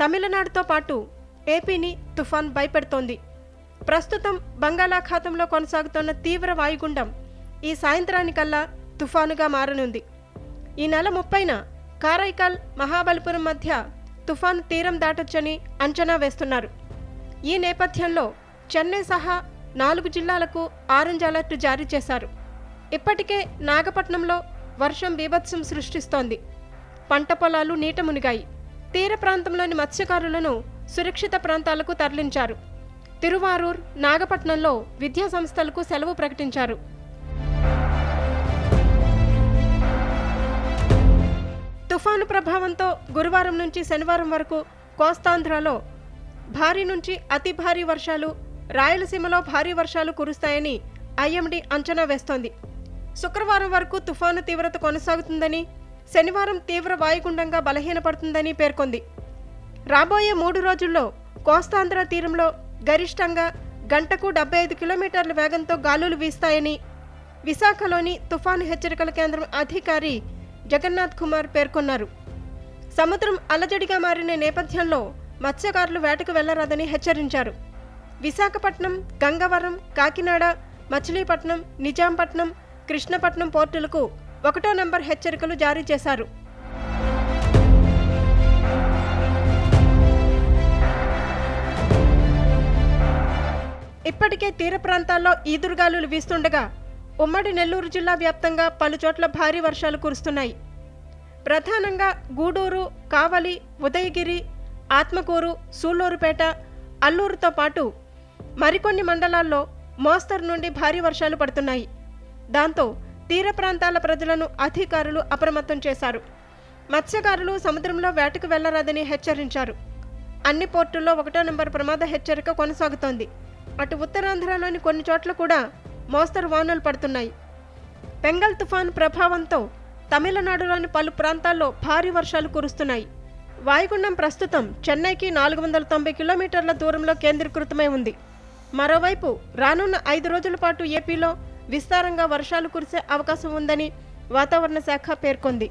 తమిళనాడుతో పాటు ఏపీని తుఫాన్ భయపెడుతోంది. ప్రస్తుతం బంగాళాఖాతంలో కొనసాగుతున్న తీవ్ర వాయుగుండం ఈ సాయంత్రానికల్లా తుఫానుగా మారనుంది. ఈ నెల ముప్పైన కారైకాల్ మహాబలిపురం మధ్య తుఫాను తీరం దాటొచ్చని అంచనా వేస్తున్నారు. ఈ నేపథ్యంలో చెన్నై సహా నాలుగు జిల్లాలకు ఆరెంజ్ అలర్ట్ జారీ చేశారు. ఇప్పటికే నాగపట్నంలో వర్షం బీభత్సం సృష్టిస్తోంది. పంట పొలాలు నీట మునిగాయి. తీర ప్రాంతంలోని మత్స్యకారులను సురక్షిత ప్రాంతాలకు తరలించారు. తిరువారూర్ నాగపట్నంలో విద్యా సంస్థలకు సెలవు ప్రకటించారు. తుఫాను ప్రభావంతో గురువారం నుంచి శనివారం వరకు కోస్తాంధ్రలో భారీ నుంచి అతి భారీ వర్షాలు రాయలసీమలో భారీ వర్షాలు కురుస్తాయని ఐఎండీ అంచనా వేస్తోంది. శుక్రవారం వరకు తుఫాను తీవ్రత కొనసాగుతుందని శనివారం తీవ్ర వాయుగుండంగా బలహీనపడుతుందని పేర్కొంది. రాబోయే మూడు రోజుల్లో కోస్తాంధ్ర తీరంలో గరిష్టంగా గంటకు డెబ్బై ఐదు కిలోమీటర్ల వేగంతో గాలులు వీస్తాయని విశాఖలోని తుఫాను హెచ్చరికల కేంద్రం అధికారి జగన్నాథ్ కుమార్ పేర్కొన్నారు. సముద్రం అలజడిగా మారిన నేపథ్యంలో మత్స్యకారులు వేటకు వెళ్ళరాదని హెచ్చరించారు. విశాఖపట్నం గంగవరం కాకినాడ మచిలీపట్నం నిజాంపట్నం కృష్ణపట్నం పోర్టులకు ఒకటో నంబర్ హెచ్చరికలు జారీ చేశారు. ఇప్పటికే తీర ప్రాంతాల్లో ఈదురుగాలులు వీస్తుండగా ఉమ్మడి నెల్లూరు జిల్లా వ్యాప్తంగా పలుచోట్ల భారీ వర్షాలు కురుస్తున్నాయి. ప్రధానంగా గూడూరు కావలి ఉదయగిరి ఆత్మకూరు సూళ్ళూరుపేట అల్లూరుతో పాటు మరికొన్ని మండలాల్లో మోస్తరు నుండి భారీ వర్షాలు పడుతున్నాయి. దాంతో తీర ప్రాంతాల ప్రజలను అధికారులు అప్రమత్తం చేశారు. మత్స్యకారులు సముద్రంలో వేటకు వెళ్ళరాదని హెచ్చరించారు. అన్ని పోర్టుల్లో ఒకటో నంబర్ ప్రమాద హెచ్చరిక కొనసాగుతోంది. అటు ఉత్తరాంధ్రలోని కొన్ని చోట్ల కూడా మోస్తరు వానలు పడుతున్నాయి. బెంగల్ తుఫాన్ ప్రభావంతో తమిళనాడులోని పలు ప్రాంతాల్లో భారీ వర్షాలు కురుస్తున్నాయి. వాయుగుండం ప్రస్తుతం చెన్నైకి నాలుగు వందల తొంభై కిలోమీటర్ల దూరంలో కేంద్రీకృతమై ఉంది. మరోవైపు రానున్న ఐదు రోజుల పాటు ఏపీలో విస్తారంగా వర్షాలు కురిసే అవకాశం ఉందని వాతావరణ శాఖ పేర్కొంది.